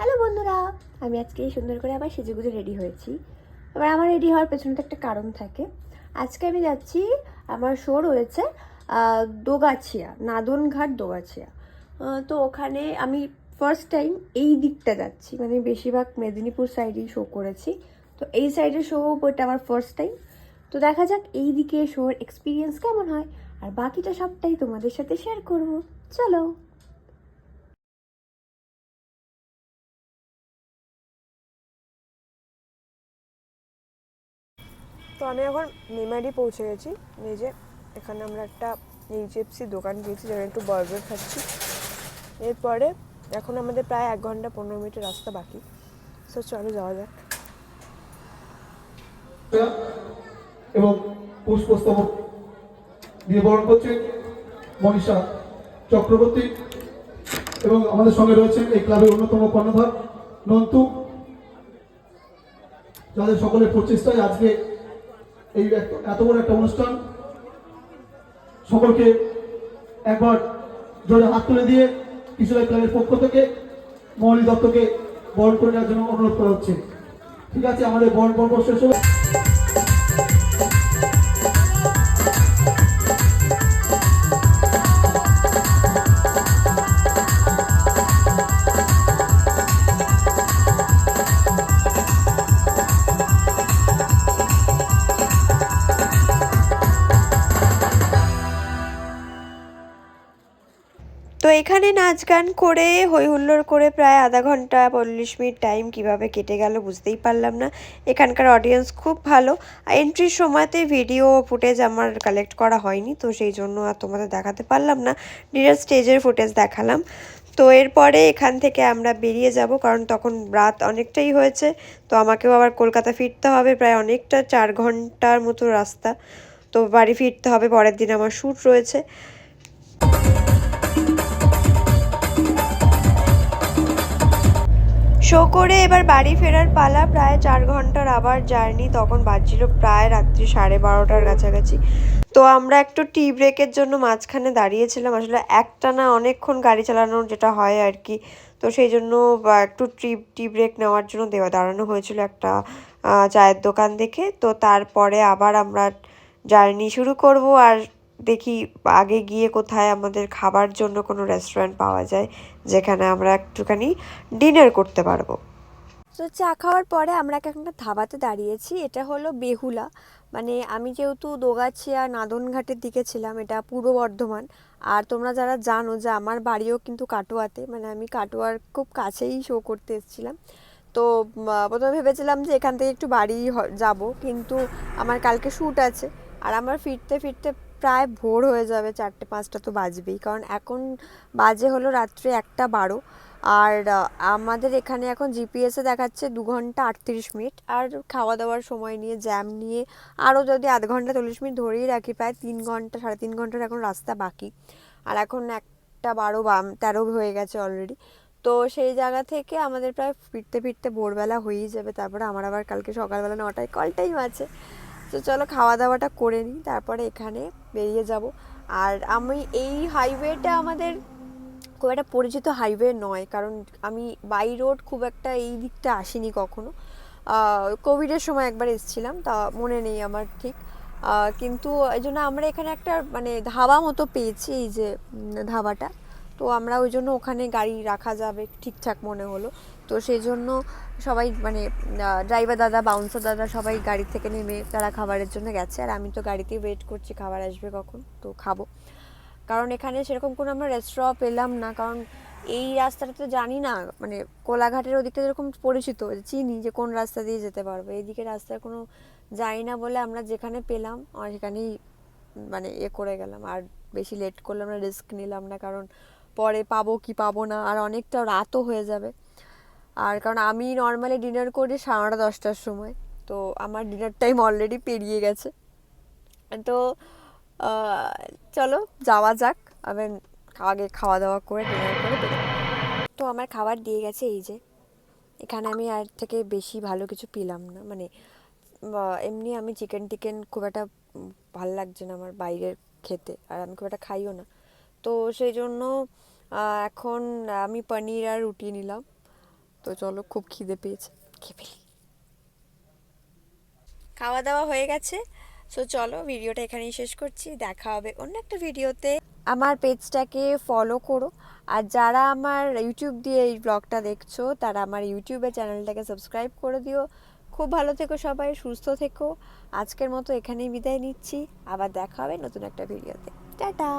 Hello বন্ধুরা, আমি আজকে এই সুন্দর করে আবার সেজেগুজে রেডি হয়েছি। এবার আমার রেডি হওয়ার পেছনে তো একটা কারণ থাকে। আজকে আমি যাচ্ছি, আমার শো রয়েছে দোগাছিয়া, নাদনঘাট দোগাছিয়া। তো ওখানে আমি ফার্স্ট টাইম এই দিকটা যাচ্ছি মানে বেশিরভাগ মেদিনীপুর সাইডেই শো করেছি। তো এই সাইডের শো ওটা আমার ফার্স্ট টাইম তো দেখা যাক এই দিকে শোর এক্সপিরিয়েন্স কেমন হয়, আর বাকিটা সবটাই তোমাদের সাথে শেয়ার করব। চলো। তো আমি এখন মেমারি পৌঁছে গেছি। এই যে, এখানে আমরা একটা এইচএফসি দোকান গিয়েছি যেখানে একটু বার্গার খাচ্ছি। এরপরে এখন আমাদের প্রায় এক ঘণ্টা পনেরো মিনিটের রাস্তা বাকি। সো চলো যাওয়া যাক। এবং পুষ্পস্তবক দিয়ে বরণ করছেন মনীষা চক্রবর্তী এবং আমাদের সঙ্গে রয়েছেন এই ক্লাবের অন্যতম কর্ণধার নন্তু। যাদের সকলের প্রচেষ্টায় আজকে এই এত- বড় একটা অনুষ্ঠান। সকলকে একবার জোরে হাত তুলে দিয়ে কিশোর ক্লাবের পক্ষ থেকে মৌলী দত্তকে বরণ করে নেওয়ার জন্য অনুরোধ করা হচ্ছে। ঠিক আছে, আমাদের বরণ পর্ব শেষ হলো। তো এখানে নাচ গান করে হই হুল্লোড় করে প্রায় আধা ঘণ্টা চল্লিশ মিনিট টাইম কীভাবে কেটে গেল বুঝতেই পারলাম না। এখানকার অডিয়েন্স খুব ভালো। এন্ট্রির সময়তে ভিডিও ফুটেজ আমার কালেক্ট করা হয়নি, তো সেই জন্য আর তোমাদের দেখাতে পারলাম না। ডিরেক্ট স্টেজের ফুটেজ দেখালাম। তো এরপরে এখান থেকে আমরা বেরিয়ে যাব, কারণ তখন রাত অনেকটাই হয়েছে, তো আমাকেও আবার কলকাতা ফিরতে হবে প্রায় অনেকটা চার ঘণ্টার মতো রাস্তা। তো বাড়ি ফিরতে হবে, পরের দিন আমার শ্যুট রয়েছে। শো করে এবার বাড়ি ফেরার পালা প্রায় চার ঘণ্টার আবার জার্নি তখন বাজছিল প্রায় রাত্রি সাড়ে বারোটার কাছাকাছি। তো আমরা একটু টি ব্রেকের জন্য মাঝখানে দাঁড়িয়েছিলাম। আসলে একটানা অনেকক্ষণ গাড়ি চালানোর যেটা হয় আর কি তো সেই জন্য একটু টি টি ব্রেক নেওয়ার জন্য দেওয়া, দাঁড়ানো হয়েছিল একটা চায়ের দোকান দেখে। তো তারপরে আবার আমরা জার্নি শুরু করব। আর দেখি আগে গিয়ে কোথায় আমাদের খাবার জন্য কোনো রেস্টুরেন্ট পাওয়া যায়, যেখানে আমরা একটুখানি ডিনার করতে পারব। তো চা খাওয়ার পরে আমরা একটা ধাবাতে দাঁড়িয়েছি, এটা হলো বেহুলা। মানে আমি যেহেতু দোগাছিয়া নাদনঘাটের দিকে ছিলাম, এটা পূর্ব বর্ধমান। আর তোমরা যারা জানো যে আমার বাড়িও কিন্তু কাটোয়াতে মানে আমি কাটোয়ার খুব কাছেই শো করতে এসেছিলাম। তো প্রথমে ভেবেছিলাম যে এখান থেকে একটু বাড়ি যাব, কিন্তু আমার কালকে শ্যুট আছে। আর আমার ফিরতে ফিরতে প্রায় ভোর হয়ে যাবে, চারটে, পাঁচটা তো বাজবেই। কারণ এখন বাজে হলো রাত্রে একটা বারো। আর আমাদের এখানে এখন জিপিএসে দেখাচ্ছে দু ঘণ্টা আটত্রিশ মিনিট। আর খাওয়া দাওয়ার সময় নিয়ে জ্যাম নিয়ে, আরও যদি আধ ঘণ্টা চল্লিশ মিনিট ধরেই রাখি, প্রায় তিন ঘণ্টা, সাড়ে তিন ঘণ্টার এখন রাস্তা বাকি। আর এখন একটা বারো বা তেরো হয়ে গেছে অলরেডি তো সেই জায়গা থেকে আমাদের প্রায় ফিরতে ফিরতে ভোরবেলা হয়েই যাবে। তারপরে আমার আবার কালকে সকালবেলা নটায় কল টাইম আছে তো চলো খাওয়া দাওয়াটা করে নিই, তারপরে এখানে বেরিয়ে যাব। আর আমি এই হাইওয়েটা আমাদের খুব একটা পরিচিত হাইওয়ে নয়, কারণ আমি বাই রোড খুব একটা এই দিকটা আসিনি কখনো। কোভিডের সময় একবার এসেছিলাম, তা মনে নেই আমার ঠিক। কিন্তু এই জন্য আমরা এখানে একটা মানে ধাবা মতো পেয়েছি এই যে ধাবাটা। তো আমরা ওই জন্য ওখানে গাড়ি রাখা যাবে ঠিকঠাক মনে হলো। তো সেই জন্য সবাই মানে ড্রাইভার দাদা বাউন্সার দাদা সবাই গাড়ি থেকে নেমে তারা খাবারের জন্য গেছে। আর আমি তো গাড়িতে ওয়েট করছি খাবার আসবে কখন, তো খাব। কারণ এখানে সেরকম কোনো আমরা রেস্তোরাঁ পেলাম না, কারণ এই রাস্তাটা তো জানি না মানে কোলাঘাটের ওদিকটা যেরকম পরিচিত চিনি যে কোন রাস্তা দিয়ে যেতে পারব এইদিকে রাস্তায় কোনো যাই না বলে আমরা যেখানে পেলাম আর সেখানেই মানে এ করে গেলাম। আর বেশি লেট করলাম না রিস্ক নিলাম না, কারণ পরে পাবো কি পাবো না, আর অনেকটা রাতও হয়ে যাবে। আর কারণ আমি নর্মালি ডিনার করি সাড়ে নটা দশটার সময়। তো আমার ডিনার টাইম অলরেডি পেরিয়ে গেছে। তো চলো যাওয়া যাক। আমি আগে খাওয়া দাওয়া করে ডিনার করে তো আমার খাবার দিয়ে গেছে এই যে। এখানে আমি আর থেকে বেশি ভালো কিছু পেলাম না। মানে এমনি আমি চিকেন টিকেন খুব একটা ভালো লাগছে না আমার বাইরের খেতে। আর আমি খুব একটা খাইও না। তো সেই জন্য এখন আমি পনির আর রুটি নিলাম। তো চলো খুব খিদে পেয়েছে। খেয়ে ফেলি। খাওয়া দাওয়া হয়ে গেছে। সো চলো ভিডিওটা এখানেই শেষ করছি। দেখা হবে অন্য একটা ভিডিওতে। আমার পেজটাকে ফলো করো। আর যারা আমার ইউটিউব দিয়ে এই ব্লগটা দেখছ তারা আমার ইউটিউবে চ্যানেলটাকে সাবস্ক্রাইব করে দিও। খুব ভালো থেকো সবাই সুস্থ থেকো। আজকের মতো এখানেই বিদায় নিচ্ছি। আবার দেখা হবে নতুন একটা ভিডিওতে। টাটা!